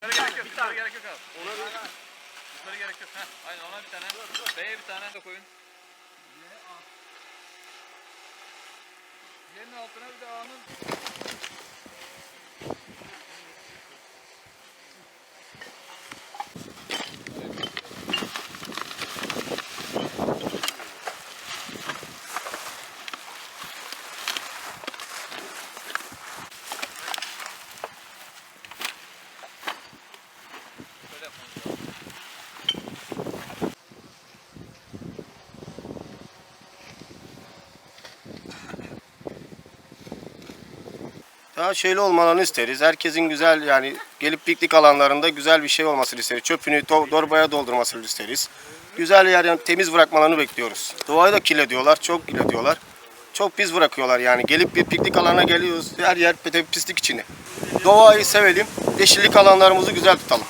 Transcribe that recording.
Gerek yok. Yukarı gerek yok abi. Yukarı gerek yok. Heh, aynen ona bir tane. B'ye bir tane de koyun. Yerin altına bir de A'nın Daha şöyle olmalarını isteriz. Herkesin güzel yani gelip piknik alanlarında güzel bir şey olmasını isteriz. Çöpünü to- torbaya doldurmasını isteriz. Güzel yer yani temiz bırakmalarını bekliyoruz. Doğayı da kirletiyorlar, çok kirletiyorlar. Çok pis bırakıyorlar yani. Gelip bir piknik alanına geliyoruz. Her yer pislik içinde. Doğayı sevelim. Yeşillik alanlarımızı güzel tutalım.